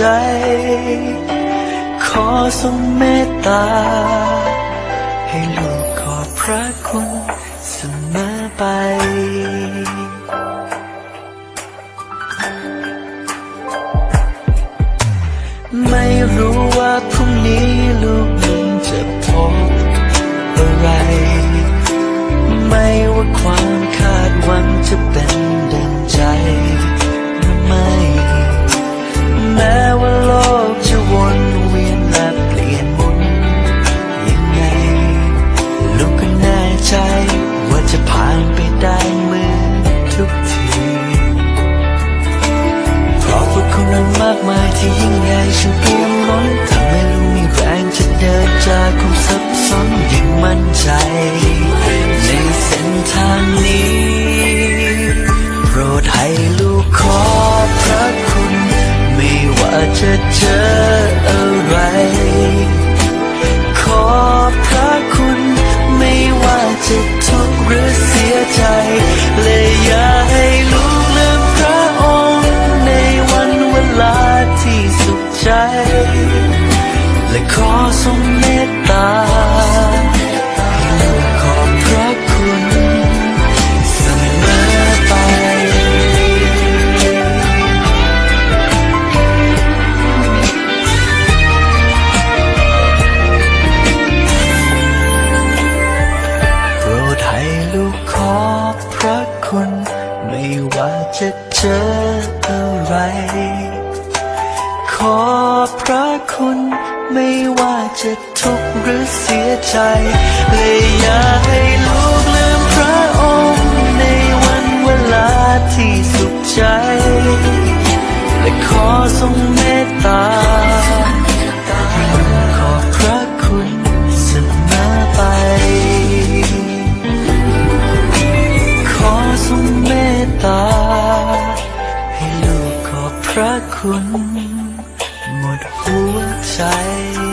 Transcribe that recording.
ขใจขอทรงเมตตา ให้ลูกขอบพระคุณเสมอไปไม่รู้ว่าพรุ่งนี้ลูกยังจะพบอะไร ไม่ว่าความคาดหวังจะเป็น ใหญ่ฉันเพียงล้นทำให้ลูกมีแรงจะเดินจากความสับสนอย่างมั่นใจ ในเส้นทางนี้ โปรดให้ลูกขอพระคุณ ไม่ว่าจะเจออะไร ขอพระคุณ ไม่ว่าจะทุกข์หรือเสียใจ ตาให้ลูกขอบพระคุณเสมอไป โปรดให้ลูกขอบพระคุณ ไม่ว่าจะเจออะไร ขอบพระคุณ ไม่ว่าจะทุกข์หรือเสียใจเลยอย่าให้ลูก ร